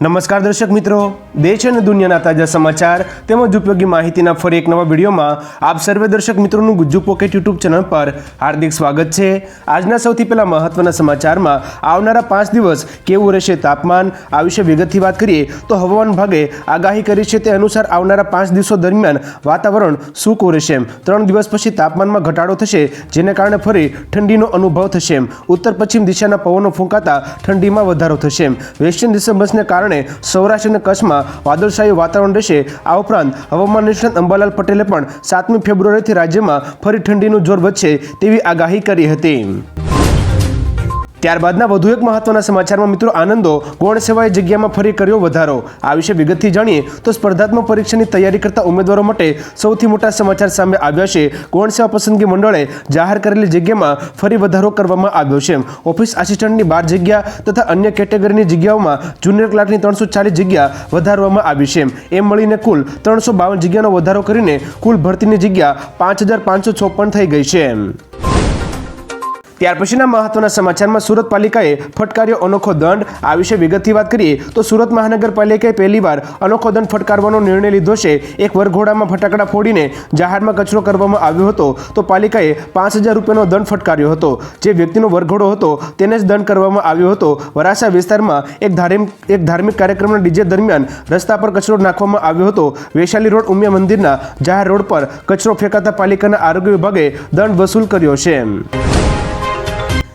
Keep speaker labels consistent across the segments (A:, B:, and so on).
A: નમસ્કાર દર્શક મિત્રો. દેશ અને દુનિયાના તાજા સમાચાર તેમજ ઉપયોગી માહિતીના ફરી એક નવા વિડીયોમાં આપ સર્વે દર્શક મિત્રોનું ગુજ્જુ પોકેટ યુટ્યુબ ચેનલ પર હાર્દિક સ્વાગત છે. આજના સૌથી પહેલા મહત્વના સમાચારમાં આવનારા પાંચ દિવસ કેવું રહેશે તાપમાન, આ વિશે વિગતથી વાત કરીએ તો હવામાન વિભાગે આગાહી કરી છે તે અનુસાર આવનારા પાંચ દિવસો દરમિયાન વાતાવરણ સૂકું રહેશે. ત્રણ દિવસ પછી તાપમાનમાં ઘટાડો થશે, જેને કારણે ફરી ઠંડીનો અનુભવ થશે. ઉત્તર પશ્ચિમ દિશાના પવનો ફૂંકાતા ઠંડીમાં વધારો થશે. વેસ્ટર્ન ડિસ્ટર્બન્સને કારણે સૌરાષ્ટ્ર અને કચ્છમાં વાદળશાહી વાતાવરણ રહેશે. આ ઉપરાંત હવામાન નિષ્ણાત અંબાલાલ પટેલે પણ સાતમી ફેબ્રુઆરીથી રાજ્યમાં ફરી ઠંડીનું જોર વધશે તેવી આગાહી કરી હતી. ત્યારબાદના વધુ એક મહત્વના સમાચારમાં મિત્રો આનંદો ગૌણ સેવાએ જગ્યામાં ફરી કર્યો વધારો. આ વિશે વિગતથી જાણીએ તો સ્પર્ધાત્મક પરીક્ષાની તૈયારી કરતા ઉમેદવારો માટે સૌથી મોટા સમાચાર સામે આવ્યા છે. ગૌણ સેવા પસંદગી મંડળે જાહેર કરેલી જગ્યામાં ફરી વધારો કરવામાં આવ્યો છે. ઓફિસ આસિસ્ટન્ટની બાર જગ્યા તથા અન્ય કેટેગરીની જગ્યાઓમાં જુનિયર ક્લાર્કની ત્રણસો ચાલીસ જગ્યા વધારવામાં આવી છે. એમ મળીને કુલ ત્રણસો બાવન જગ્યાનો વધારો કરીને કુલ ભરતીની જગ્યા પાંચ હજાર પાંચસો છપ્પન થઈ ગઈ છે. ત્યાર પછીના મહત્વના સમાચારમાં સુરત પાલિકાએ ફટકાર્યો અનોખો દંડ. આ વિશે વિગતથી વાત કરીએ તો સુરત મહાનગરપાલિકાએ પહેલીવાર અનોખો દંડ ફટકારવાનો નિર્ણય લીધો છે. એક વરઘોડામાં ફટાકડા ફોડીને જાહેરમાં કચરો કરવામાં આવ્યો હતો તો પાલિકાએ પાંચ હજાર રૂપિયાનો દંડ ફટકાર્યો હતો. જે વ્યક્તિનો વરઘોડો હતો તેને જ દંડ કરવામાં આવ્યો હતો. વરાસા વિસ્તારમાં એક ધાર્મિક એક ધાર્મિક કાર્યક્રમના ડીજે દરમિયાન રસ્તા પર કચરો નાખવામાં આવ્યો હતો. વૈશાલી રોડ, ઉમિયા મંદિરના જાહેર રોડ પર કચરો ફેંકાતા પાલિકાના આરોગ્ય વિભાગે દંડ વસૂલ કર્યો છે.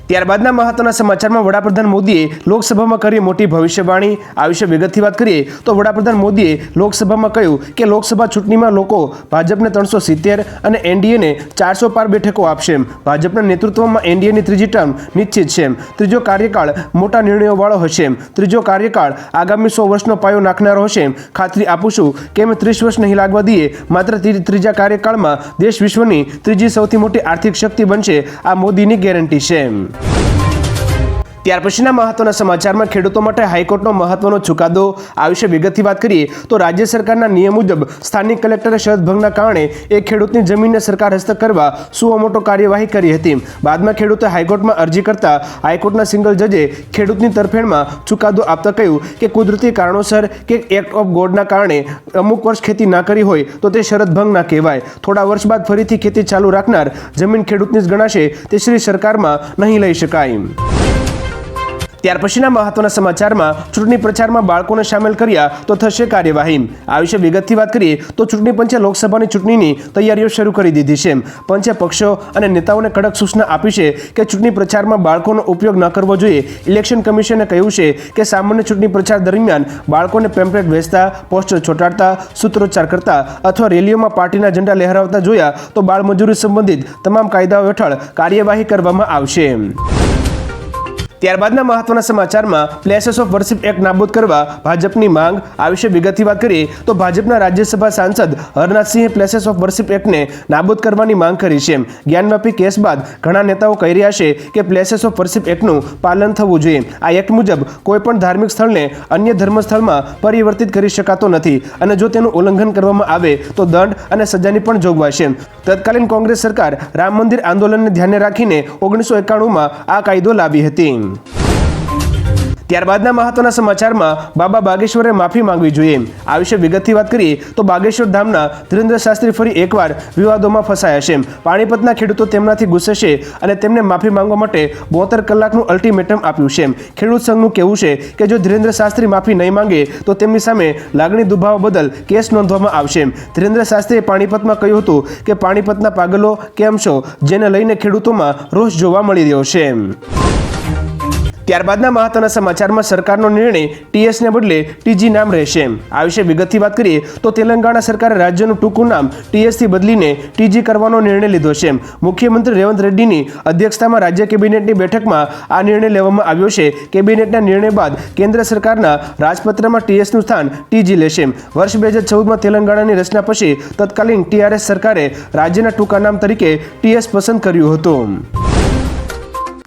A: ત્યારબાદના મહત્વના સમાચારમાં વડાપ્રધાન મોદીએ લોકસભામાં કરી મોટી ભવિષ્યવાણી. આ વિશે વિગતથી વાત કરીએ તો વડાપ્રધાન મોદીએ લોકસભામાં કહ્યું કે લોકસભા ચૂંટણીમાં લોકો ભાજપને ત્રણસો સિત્તેર અને એનડીએને ચારસો પાર બેઠકો આપશે ભાજપના નેતૃત્વમાં એનડીએની ત્રીજી ટર્મ નિશ્ચિત છે ત્રીજો કાર્યકાળ મોટા નિર્ણયોવાળો હશે એમ. ત્રીજો કાર્યકાળ આગામી સો વર્ષનો પાયો નાખનારો હશે ખાતરી આપું છું કે અમે ત્રીસ વર્ષ નહીં લાગવા દઈએ, માત્ર ત્રીજા કાર્યકાળમાં દેશ વિશ્વની ત્રીજી સૌથી મોટી આર્થિક શક્તિ બનશે આ મોદીની ગેરંટી છે Thank you. ત્યાર પછીના મહત્વના સમાચારમાં ખેડૂતો માટે હાઈકોર્ટનો મહત્વનો ચુકાદો આ વિશે વિગતથી વાત કરીએ, તો રાજ્ય સરકારના નિયમ મુજબ સ્થાનિક કલેક્ટરે શરદભંગના કારણે એક ખેડૂતની જમીનને સરકાર હસ્તક કરવા સુઅમોટો કાર્યવાહી કરી હતી. બાદમાં ખેડૂતે હાઈકોર્ટમાં અરજી કરતા હાઈકોર્ટના સિંગલ જજે ખેડૂતની તરફેણમાં ચુકાદો આપતા કહ્યું કે કુદરતી કારણોસર કે એક્ટ ઓફ ગોડના કારણે અમુક વર્ષ ખેતી ના કરી હોય તો તે શરતભંગ ના કહેવાય. થોડા વર્ષ બાદ ફરીથી ખેતી ચાલુ રાખનાર જમીન ખેડૂતની જ ગણાશે, તે શ્રી સરકારમાં નહીં લઈ શકાય. ત્યાર પછીના મહત્વના સમાચારમાં ચૂંટણી પ્રચારમાં બાળકોને સામેલ કર્યા તો થશે કાર્યવાહી. આ વિશે વિગતથી વાત કરીએ તો ચૂંટણી પંચે લોકસભાની ચૂંટણીની તૈયારીઓ શરૂ કરી દીધી છે. પંચે પક્ષો અને નેતાઓને કડક સૂચના આપી છે કે ચૂંટણી પ્રચારમાં બાળકોનો ઉપયોગ ન કરવો જોઈએ. ઇલેક્શન કમિશને કહ્યું છે કે સામાન્ય ચૂંટણી પ્રચાર દરમિયાન બાળકોને પેમ્પલેટ વેચતા, પોસ્ટર ચોંટાડતા, સૂત્રોચ્ચાર કરતા અથવા રેલીઓમાં પાર્ટીના ઝંડા લહેરાવતા જોયા તો બાળમજૂરી સંબંધિત તમામ કાયદાઓ હેઠળ કાર્યવાહી કરવામાં આવશે. ત્યારબાદના મહત્વના સમાચારમાં પ્લેસીસ ઓફ વર્શિપ એક્ટ નાબૂદ કરવા ભાજપની માંગ, આ વિશે વિગતથી વાત કરીએ તો ભાજપના રાજ્યસભા સાંસદ હરનાથસિંહે પ્લેસીસ ઓફ વર્શિપ એક્ટને નાબૂદ કરવાની માંગ કરી છે. જ્ઞાનવ્યાપી કેસ બાદ ઘણા નેતાઓ કહી રહ્યા છે કે પ્લેસીસ ઓફ વર્શિપ એક્ટનું પાલન થવું જોઈએ. આ એક્ટ મુજબ કોઈપણ ધાર્મિક સ્થળને અન્ય ધર્મસ્થળમાં પરિવર્તિત કરી શકાતો નથી અને જો તેનું ઉલ્લંઘન કરવામાં આવે તો દંડ અને સજાની પણ જોગવાઈ છે તત્કાલીન કોંગ્રેસ સરકાર રામ મંદિર આંદોલનને ધ્યાને રાખીને ઓગણીસો એકાણુંમાં આ કાયદો લાવી હતી. ત્યારબાદના મહત્વના સમાચારમાં બાબા બાગેશ્વરે માફી માંગવી જોઈએ. આ વિશે વિગતથી વાત કરીએ તો બાગેશ્વર ધામના ધીરેન્દ્ર શાસ્ત્રી ફરી એકવાર વિવાદોમાં ફસાયા છે. પાણીપતના ખેડૂતો તેમનાથી ગુસ્સે છે અને તેમને માફી માંગવા માટે બોતેર કલાકનું અલ્ટિમેટમ આપ્યું છે. ખેડૂત સંઘનું કહેવું છે કે જો ધીરેન્દ્ર શાસ્ત્રી માફી નહીં માંગે, તો તેમની સામે લાગણી દુભાવવા બદલ કેસ નોંધવામાં આવશે. ધીરેન્દ્ર શાસ્ત્રીએ પાણીપતમાં કહ્યું હતું કે પાણીપતના પાગલો કેમ છો? જેને લઈને ખેડૂતોમાં રોષ જોવા મળી રહ્યો છે. ત્યારબાદના મહત્વના સમાચારમાં સરકારનો નિર્ણય ટીએસને બદલે ટીજી નામ રહેશે. આ વિશે વિગતથી વાત કરીએ તો તેલંગાણા સરકારે રાજ્યનું ટૂંકું નામ ટીએસથી બદલીને ટીજી કરવાનો નિર્ણય લીધો છે. મુખ્યમંત્રી રેવંત રેડ્ડીની અધ્યક્ષતામાં રાજ્ય કેબિનેટની બેઠકમાં આ નિર્ણય લેવામાં આવ્યો છે. કેબિનેટના નિર્ણય બાદ કેન્દ્ર સરકારના રાજપત્રમાં ટીએસનું સ્થાન ટીજી લેશે. વર્ષ બે હજાર ચૌદમાં તેલંગાણાની રચના પછી તત્કાલીન ટીઆરએસ સરકારે રાજ્યના ટૂંકા નામ તરીકે ટીએસ પસંદ કર્યું હતું.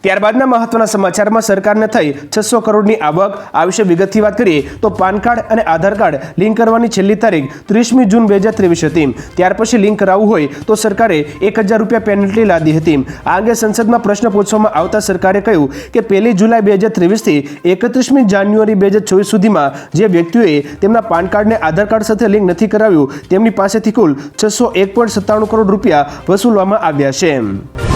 A: ત્યારબાદના મહત્વના સમાચારમાં સરકારને થઈ છસો કરોડની આવક, આ વિશે વિગતથી વાત કરીએ તો પાન કાર્ડ અને આધાર કાર્ડ લિંક કરવાની છેલ્લી તારીખ ત્રીસમી જૂન બે હજાર ત્રેવીસ હતી. ત્યાર પછી લિંક કરાવવું હોય તો સરકારે એક હજાર રૂપિયા પેનલ્ટી લાદી હતી. આ અંગે સંસદમાં પ્રશ્ન પૂછવામાં આવતા સરકારે કહ્યું કે પહેલી જુલાઈ બે હજાર ત્રેવીસથી એકત્રીસમી જાન્યુઆરી બે હજાર ચોવીસ સુધીમાં જે વ્યક્તિઓએ તેમના પાન કાર્ડને આધાર કાર્ડ સાથે લિંક નથી કરાવ્યું, તેમની પાસેથી કુલ છસો એક પોઈન્ટ સત્તાણું કરોડ રૂપિયા વસૂલવામાં આવ્યા છે.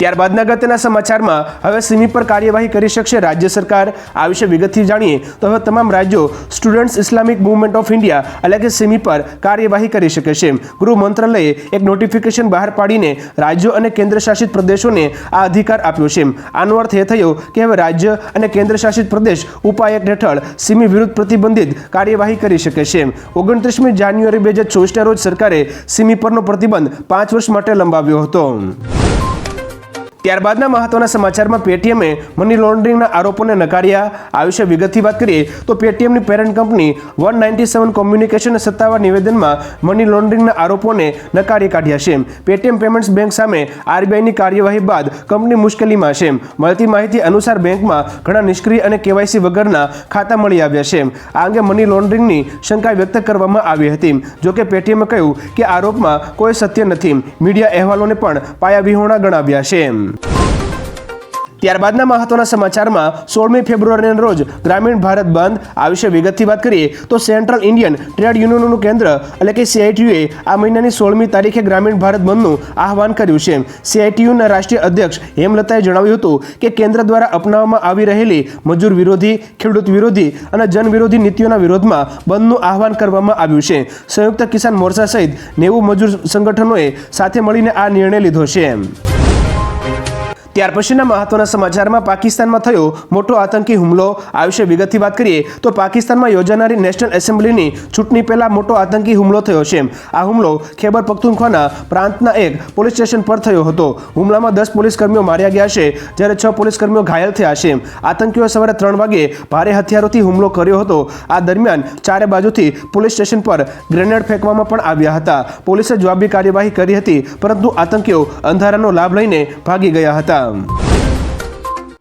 A: ત્યારબાદના અગત્યના સમાચારમાં હવે સિમી પર કાર્યવાહી કરી શકશે રાજ્ય સરકાર. આ વિશે વિગતથી જાણીએ તો હવે તમામ રાજ્યો students Islamic movement of India એટલે કે સિમી પર કાર્યવાહી કરી શકે છે. ગૃહ મંત્રાલયે એક નોટિફિકેશન બહાર પાડીને રાજ્યો અને કેન્દ્રશાસિત પ્રદેશોને આ અધિકાર આપ્યો છે. આનો અર્થ એ થયો કે હવે રાજ્ય અને કેન્દ્રશાસિત પ્રદેશ ઉપાય હેઠળ સિમી વિરુદ્ધ પ્રતિબંધિત કાર્યવાહી કરી શકે છે. ઓગણત્રીસમી જાન્યુઆરી બે હજાર ચોવીસના રોજ સરકારે સિમી પરનો પ્રતિબંધ પાંચ વર્ષ માટે લંબાવ્યો હતો. ત્યારબાદના મહત્વના સમાચારમાં પેટીએમે મની લોન્ડરિંગના આરોપોને નકાર્યા. આ વિશે વિગતથી વાત કરીએ તો પેટીએમની parent company one ninety seven communication સત્તાવાર નિવેદનમાં મની લોન્ડરિંગના આરોપોને નકારી કાઢ્યા છે. પેટીએમ પેમેન્ટ્સ બેંક સામે આરબીઆઈની કાર્યવાહી બાદ કંપની મુશ્કેલીમાં છે. મળતી માહિતી અનુસાર બેંકમાં ઘણા નિષ્ક્રિય અને કેવાયસી વગરના ખાતા મળી આવ્યા છે. આ અંગે મની લોન્ડરિંગની શંકા વ્યક્ત કરવામાં આવી હતી. જોકે પેટીએમે કહ્યું કે આરોપમાં કોઈ સત્ય નથી. મીડિયા અહેવાલોને પણ પાયાવિહોણા ગણાવ્યા છે. ત્યારબાદના મહત્વના સમાચારમાં સોળમી ફેબ્રુઆરીના રોજ ગ્રામીણ ભારત બંધ આ વિશે વિગતથી વાત કરીએ તો સેન્ટ્રલ ઇન્ડિયન ટ્રેડ યુનિયનનું કેન્દ્ર એટલે કે સીઆઈટીયુએ આ મહિનાની સોળમી તારીખે ગ્રામીણ ભારત બંધનું આહવાન કર્યું છે. સીઆઈટીયુના રાષ્ટ્રીય અધ્યક્ષ હેમલતાએ જણાવ્યું હતું કે કેન્દ્ર દ્વારા અપનાવવામાં આવી રહેલી મજૂર વિરોધી, ખેડૂત વિરોધી અને જન વિરોધી નીતિઓના વિરોધમાં બંધનું આહવાન કરવામાં આવ્યું છે. સંયુક્ત કિસાન મોરચા સહિત નેવું મજૂર સંગઠનોએ સાથે મળીને આ નિર્ણય લીધો છે. ત્યાર પછીના મહત્વના સમાચારમાં પાકિસ્તાનમાં થયો મોટો આતંકી હુમલો. આ વિશે વિગતથી વાત કરીએ તો પાકિસ્તાનમાં યોજાનારી નેશનલ એસેમ્બલીની ચૂંટણી પહેલા મોટો આતંકી હુમલો થયો છે. આ હુમલો ખેબર પખ્તુનખ્વાના પ્રાંતના એક પોલીસ સ્ટેશન પર થયો હતો. હુમલામાં દસ પોલીસ કર્મીઓ માર્યા ગયા છે, જ્યારે છ પોલીસ કર્મીઓ ઘાયલ થયા છે. આતંકીઓએ સવારે ત્રણ વાગે ભારે હથિયારોથી હુમલો કર્યો હતો. આ દરમિયાન ચારે બાજુથી પોલીસ સ્ટેશન પર ગ્રેનેડ ફેંકવામાં પણ આવ્યા હતા. પોલીસે જવાબી કાર્યવાહી કરી હતી, પરંતુ આતંકીઓ અંધારાનો લાભ લઈને ભાગી ગયા હતા. Welcome!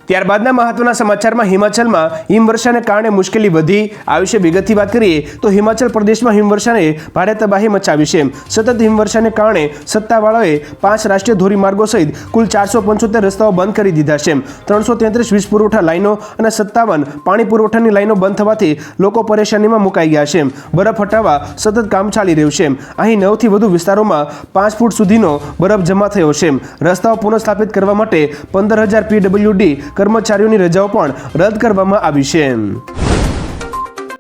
A: ત્યારબાદના મહત્વના સમાચારમાં હિમાચલમાં હિમવર્ષાને કારણે મુશ્કેલી વધી, આ વિશે વિગતથી વાત કરીએ તો હિમાચલ પ્રદેશમાં હિમવર્ષાને ભારે તબાહી મચાવી છે. સતત હિમવર્ષાને કારણે સત્તાવાળાઓએ પાંચ રાષ્ટ્રીય ધોરીમાર્ગો સહિત કુલ ચારસો પંચોતેર રસ્તાઓ બંધ કરી દીધા છે. ત્રણસો તેત્રીસ વીજ પુરવઠા લાઈનો અને સત્તાવન પાણી પુરવઠાની લાઈનો બંધ થવાથી લોકો પરેશાનીમાં મુકાઈ ગયા છે. બરફ હટાવવા સતત કામ ચાલી રહ્યું છે. અહીં નવથી વધુ વિસ્તારોમાં પાંચ ફૂટ સુધીનો બરફ જમા થયો છે. રસ્તાઓ પુનઃસ્થાપિત કરવા માટે પંદર હજાર પીડબ્લ્યુડી કર્મચારીઓની રજાઓ પણ રદ કરવામાં આવી છે.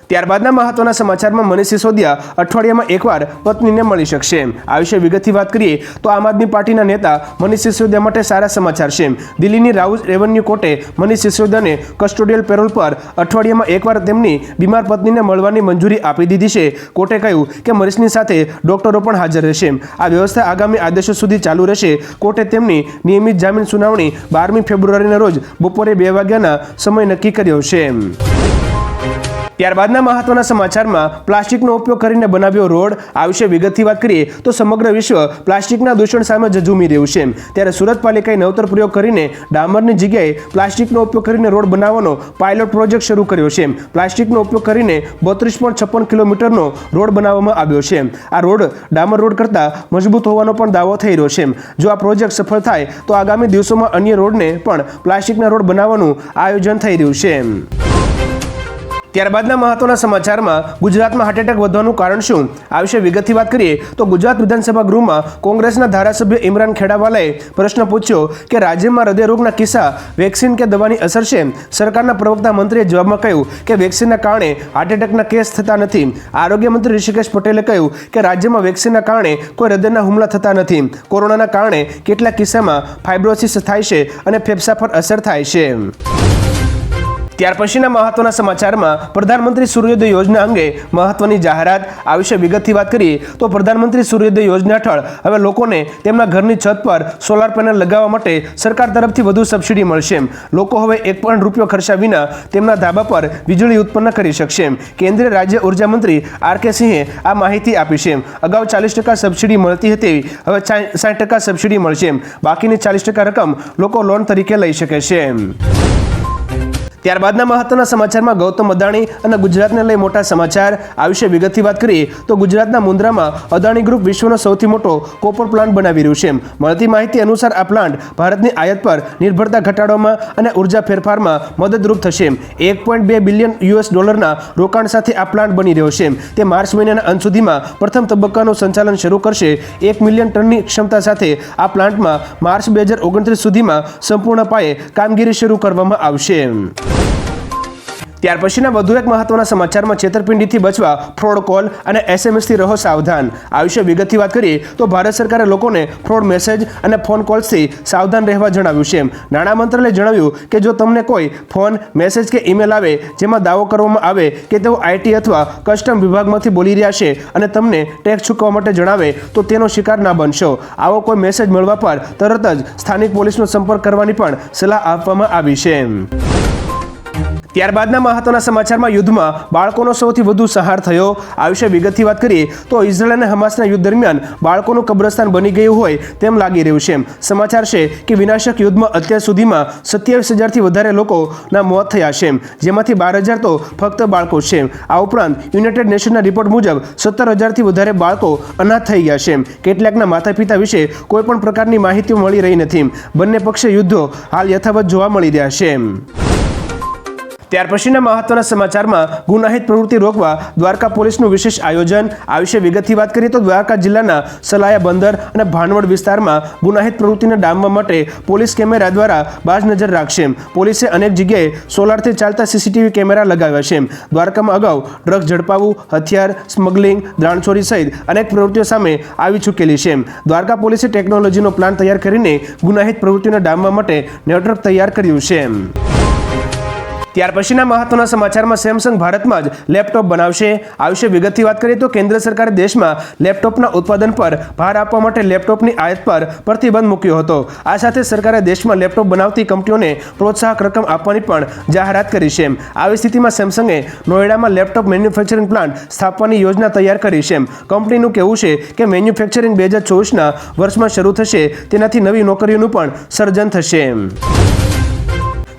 A: ત્યારબાદના મહત્વના સમાચારમાં મનીષ સિસોદિયા અઠવાડિયામાં એકવાર પત્નીને મળી શકશે. આ વિશે વિગતથી વાત કરીએ તો આમ આદમી પાર્ટીના નેતા મનીષ સિસોદિયા માટે સારા સમાચાર છે. દિલ્હીની રાઉઝ રેવન્યુ કોર્ટે મનીષ સિસોદિયાને કસ્ટોડિયલ પેરોલ પર અઠવાડિયામાં એકવાર તેમની બીમાર પત્નીને મળવાની મંજૂરી આપી દીધી છે. કોર્ટે કહ્યું કે મનીષની સાથે ડોક્ટરો પણ હાજર રહેશે. આ વ્યવસ્થા આગામી આદેશો સુધી ચાલુ રહેશે. કોર્ટે તેમની નિયમિત જામીન સુનાવણી બારમી ફેબ્રુઆરીના રોજ બપોરે બે વાગ્યાના સમય નક્કી કર્યો છે. ત્યારબાદના મહત્વના સમાચારમાં પ્લાસ્ટિકનો ઉપયોગ કરીને બનાવ્યો રોડ, આ વિશે વિગતથી વાત કરીએ તો સમગ્ર વિશ્વ પ્લાસ્ટિકના દૂષણ સામે ઝઝૂમી રહ્યું છે. ત્યારે સુરત પાલિકાએ નવતર પ્રયોગ કરીને ડામરની જગ્યાએ પ્લાસ્ટિકનો ઉપયોગ કરીને રોડ બનાવવાનો પાયલોટ પ્રોજેક્ટ શરૂ કર્યો છે. પ્લાસ્ટિકનો ઉપયોગ કરીને બત્રીસ પોઈન્ટ છપ્પન કિલોમીટરનો રોડ બનાવવામાં આવ્યો છે. આ રોડ ડામર રોડ કરતાં મજબૂત હોવાનો પણ દાવો થઈ રહ્યો છે. જો આ પ્રોજેક્ટ સફળ થાય, તો આગામી દિવસોમાં અન્ય રોડને પણ પ્લાસ્ટિકના રોડ બનાવવાનું આયોજન થઈ રહ્યું છે. ત્યારબાદના મહત્વના સમાચારમાં ગુજરાતમાં હાર્ટ એટેક વધવાનું કારણ શું? આ વિશે વિગતથી વાત કરીએ તો ગુજરાત વિધાનસભા ગૃહમાં કોંગ્રેસના ધારાસભ્ય ઇમરાન ખેડાવાલાએ પ્રશ્ન પૂછ્યો કે રાજ્યમાં હૃદયરોગના કિસ્સા, વેક્સિન કે દવાની અસર છે? સરકારના પ્રવક્તા મંત્રીએ જવાબમાં કહ્યું કે વેક્સિનના કારણે હાર્ટ એટેકના કેસ થતા નથી. આરોગ્ય મંત્રી ઋષિકેશ પટેલે કહ્યું કે રાજ્યમાં વેક્સિનના કારણે કોઈ હૃદયના હુમલા થતા નથી. કોરોનાના કારણે કેટલાક કિસ્સામાં ફાઇબ્રોસિસ થાય છે અને ફેફસા પર અસર થાય છે. ત્યાર પછીના મહત્વના સમાચારમાં પ્રધાનમંત્રી સૂર્યોદય યોજના અંગે મહત્વની જાહેરાત આ વિશે વિગતથી વાત કરીએ તો પ્રધાનમંત્રી સૂર્યોદય યોજના હેઠળ હવે લોકોને તેમના ઘરની છત પર સોલાર પેનલ લગાવવા માટે સરકાર તરફથી વધુ સબસિડી મળશે લોકો હવે એક પણ રૂપિયો ખર્ચા વિના તેમના ધાબા પર વીજળી ઉત્પન્ન કરી શકશે કેન્દ્રીય રાજ્ય ઊર્જા મંત્રી આર કે સિંહે આ માહિતી આપી છે અગાઉ ચાલીસ ટકા સબસિડી મળતી હતી, હવે સાઠ ટકા સબસિડી મળશે બાકીની ચાલીસ ટકા રકમ લોકો લોન તરીકે લઈ શકે છે ત્યારબાદના મહત્વના સમાચારમાં ગૌતમ અદાણી અને ગુજરાતને લઈ મોટા સમાચાર. આ વિશે વિગતથી વાત કરીએ તો ગુજરાતના મુન્દ્રામાં અદાણી ગ્રુપ વિશ્વનો સૌથી મોટો કોપર પ્લાન્ટ બનાવી રહ્યું છે. મળતી માહિતી અનુસાર આ પ્લાન્ટ ભારતની આયાત પર નિર્ભરતા ઘટાડવામાં અને ઊર્જા ફેરફારમાં મદદરૂપ થશે. એક પોઈન્ટ બે બિલિયન યુએસ ડોલરના રોકાણ સાથે આ પ્લાન્ટ બની રહ્યો છે. તે માર્ચ મહિનાના અંત સુધીમાં પ્રથમ તબક્કાનું સંચાલન શરૂ કરશે. એક મિલિયન ટનની ક્ષમતા સાથે આ પ્લાન્ટમાં માર્ચ બે હજાર ઓગણત્રીસ સુધીમાં સંપૂર્ણ પાયે કામગીરી શરૂ કરવામાં આવશે. ત્યાર પછીના વધુ એક મહત્વના સમાચારમાં છેતરપિંડીથી બચવા, ફ્રોડ કોલ અને એસએમએસથી રહો સાવધાન. આ વિશે વિગતથી વાત કરીએ તો ભારત સરકારે લોકોને ફ્રોડ મેસેજ અને ફોન કોલ્સથી સાવધાન રહેવા જણાવ્યું છે. નાણાં મંત્રાલયે જણાવ્યું કે જો તમને કોઈ ફોન, મેસેજ કે ઈમેલ આવે જેમાં દાવો કરવામાં આવે કે તેઓ આઈટી અથવા કસ્ટમ વિભાગમાંથી બોલી રહ્યા છે અને તમને ટેક્સ ચૂકવવા માટે જણાવે, તો તેનો શિકાર ના બનશો. આવો કોઈ મેસેજ મળવા પર તરત જ સ્થાનિક પોલીસનો સંપર્ક કરવાની પણ સલાહ આપવામાં આવી છે. ત્યારબાદના મહત્વના સમાચારમાં યુદ્ધમાં બાળકોનો સૌથી વધુ સહાર થયો. આ વિશે વિગતથી વાત કરીએ તો ઇઝરાયલ અને હમાસના યુદ્ધ દરમિયાન બાળકોનું કબ્રસ્તાન બની ગયું હોય તેમ લાગી રહ્યું છે. સમાચાર છે કે વિનાશક યુદ્ધમાં અત્યાર સુધીમાં સત્યાવીસ હજારથી વધારે લોકોના મોત થયા છે. જેમાંથી બાર હજાર તો ફક્ત બાળકો છે. આ ઉપરાંત યુનાઇટેડ નેશનના રિપોર્ટ મુજબ સત્તર હજારથી વધારે બાળકો અનાથ થઈ ગયા છે. કેટલાકના માતા પિતા વિશે કોઈપણ પ્રકારની માહિતી મળી રહી નથી. બંને પક્ષે યુદ્ધો હાલ યથાવત જોવા મળી રહ્યા છે. ત્યાર પછીના મહત્વના સમાચારમાં ગુનાહિત પ્રવૃત્તિ રોકવા, દ્વારકા પોલીસનું વિશેષ આયોજન, આ વિશે વિગતથી વાત કરીએ તો દ્વારકા જિલ્લાના સલાયા બંદર અને ભાનવડ વિસ્તારમાં ગુનાહિત પ્રવૃત્તિને ડામવા માટે પોલીસ કેમેરા દ્વારા બાજ નજર રાખશે. પોલીસે અનેક જગ્યાએ સોલારથી ચાલતા સીસીટીવી કેમેરા લગાવ્યા છે. દ્વારકામાં અગાઉ ડ્રગ્સ ઝડપાવું, હથિયાર, સ્મગલિંગ દાણચોરી સહિત અનેક પ્રવૃત્તિઓ સામે આવી ચૂકેલી છે. દ્વારકા પોલીસે ટેકનોલોજીનો પ્લાન તૈયાર કરીને ગુનાહિત પ્રવૃત્તિને ડામવા માટે નેટવર્ક તૈયાર કર્યું છે. ત્યાર પછીના મહત્વના સમાચારમાં સેમસંગ ભારતમાં જ લેપટોપ બનાવશે. આ વિશે વિગતથી વાત કરીએ તો કેન્દ્ર સરકારે દેશમાં લેપટોપના ઉત્પાદન પર ભાર આપવા માટે લેપટોપની આયાત પર પ્રતિબંધ મૂક્યો હતો. આ સાથે સરકારે દેશમાં લેપટોપ બનાવતી કંપનીઓને પ્રોત્સાહક રકમ આપવાની પણ જાહેરાત કરી છે. આવી સ્થિતિમાં સેમસંગે નોએડામાં લેપટોપ મેન્યુફેક્ચરિંગ પ્લાન્ટ સ્થાપવાની યોજના તૈયાર કરી છે. કંપનીનું કહેવું છે કે મેન્યુફેક્ચરિંગ બે હજાર ચોવીસના વર્ષમાં શરૂ થશે. તેનાથી નવી નોકરીઓનું પણ સર્જન થશે.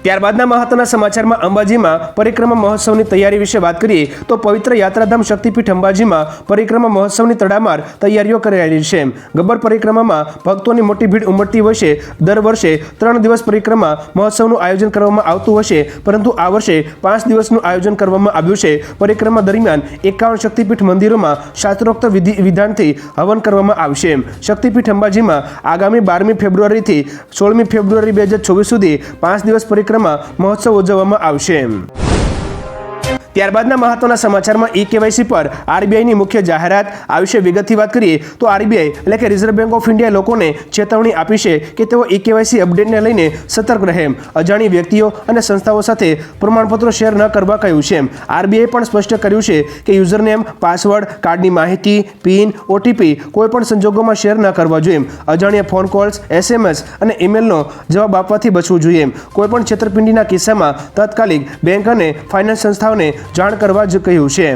A: ત્યારબાદના મહત્વના સમાચારમાં અંબાજીમાં પરિક્રમા મહોત્સવની તૈયારી વિશે વાત કરીએ તો પવિત્ર યાત્રાધામ શક્તિપીઠ અંબાજીમાં પરિક્રમા મહોત્સવની તડામાર તૈયારીઓ કરાયેલી છે. ગબ્બર પરિક્રમામાં ભક્તોની મોટી ભીડ ઉમટતી હશે દર વર્ષે ત્રણ દિવસ પરિક્રમા મહોત્સવનું આયોજન કરવામાં આવતું હશે પરંતુ આ વર્ષે પાંચ દિવસનું આયોજન કરવામાં આવ્યું છે. પરિક્રમા દરમિયાન એકાવન શક્તિપીઠ મંદિરોમાં શાસ્ત્રોક્ત વિધિ વિધાનથી હવન કરવામાં આવશે. શક્તિપીઠ અંબાજીમાં આગામી બારમી ફેબ્રુઆરીથી સોળમી ફેબ્રુઆરી બે હજાર ચોવીસ સુધી પાંચ દિવસ પરિક્રમા મહોત્સવ ઉજવવામાં આવશે. ત્યારબાદના મહત્વના સમાચારમાં ઈ કેવાયસી પર આરબીઆઈની મુખ્ય જાહેરાત, આ વિશે વિગતથી વાત કરીએ, તો આરબીઆઈ એટલે કે રિઝર્વ બેંક ઓફ ઇન્ડિયા લોકોને ચેતવણી આપી છે કે તેઓ ઈ કેવાયસી અપડેટને લઈને સતર્ક રહે અજાણી વ્યક્તિઓ અને સંસ્થાઓ સાથે પ્રમાણપત્રો શેર ન કરવા કહ્યું છે આરબીઆઈ પણ સ્પષ્ટ કર્યું છે કે યુઝરનેમ, પાસવર્ડ, કાર્ડની માહિતી, પિન, ઓટીપી કોઈપણ સંજોગોમાં શેર ન કરવા જોઈએ અજાણ્યા ફોન કોલ્સ, એસએમએસ અને ઈમેલનો જવાબ આપવાથી બચવું જોઈએ કોઈપણ છેતરપિંડીના કિસ્સામાં તાત્કાલિક બેંક અને ફાઇનાન્સ સંસ્થાઓને જાણ કરવા જ કહ્યું છે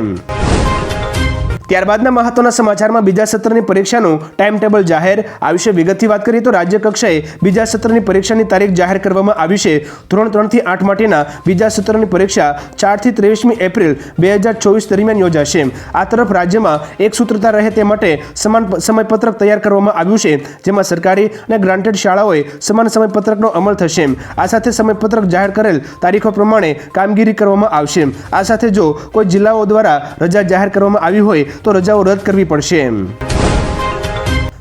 A: ત્યારબાદના મહત્વના સમાચારમાં બીજા સત્રની પરીક્ષાનું ટાઈમ ટેબલ જાહેર. આ વિશે વિગતથી વાત કરીએ તો રાજ્ય કક્ષાએ બીજા સત્રની પરીક્ષાની તારીખ જાહેર કરવામાં આવી છે. ધોરણ ત્રણથી આઠ માટેના બીજા સત્રની પરીક્ષા ચારથી ત્રેવીસમી એપ્રિલ બે હજાર ચોવીસ દરમિયાન યોજાશે. આ તરફ રાજ્યમાં એક સૂત્રતા રહે તે માટે સમાન સમયપત્રક તૈયાર કરવામાં આવ્યું છે, જેમાં સરકારી અને ગ્રાન્ટેડ શાળાઓએ સમાન સમયપત્રકનો અમલ થશે. આ સાથે સમયપત્રક જાહેર કરેલ તારીખો પ્રમાણે કામગીરી કરવામાં આવશે. આ સાથે જો કોઈ જિલ્લાઓ દ્વારા રજા જાહેર કરવામાં આવી હોય તો રજાઓ રદ કરવી પડશે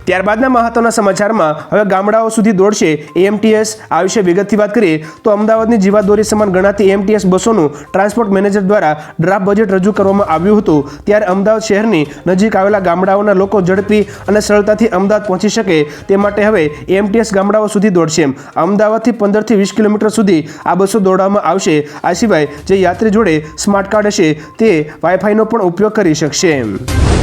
A: ત્યારબાદના મહત્વના સમાચારમાં હવે ગામડાઓ સુધી દોડશે એએમટીએસ આ વિશે વિગતથી વાત કરીએ તો અમદાવાદની જીવાદોરી સમાન ગણાતી એએમટીએસ બસોનું ટ્રાન્સપોર્ટ મેનેજર દ્વારા ડ્રાફ્ટ બજેટ રજૂ કરવામાં આવ્યું હતું. ત્યારે અમદાવાદ શહેરની નજીક આવેલા ગામડાઓના લોકો ઝડપી અને સરળતાથી અમદાવાદ પહોંચી શકે તે માટે હવે એએમટીએસ ગામડાઓ સુધી દોડશે. અમદાવાદથી પંદરથી વીસ કિલોમીટર સુધી આ બસો દોડાવવામાં આવશે. આ સિવાય જે યાત્રી જોડે સ્માર્ટ કાર્ડ હશે તે વાઈફાઈનો પણ ઉપયોગ કરી શકશે.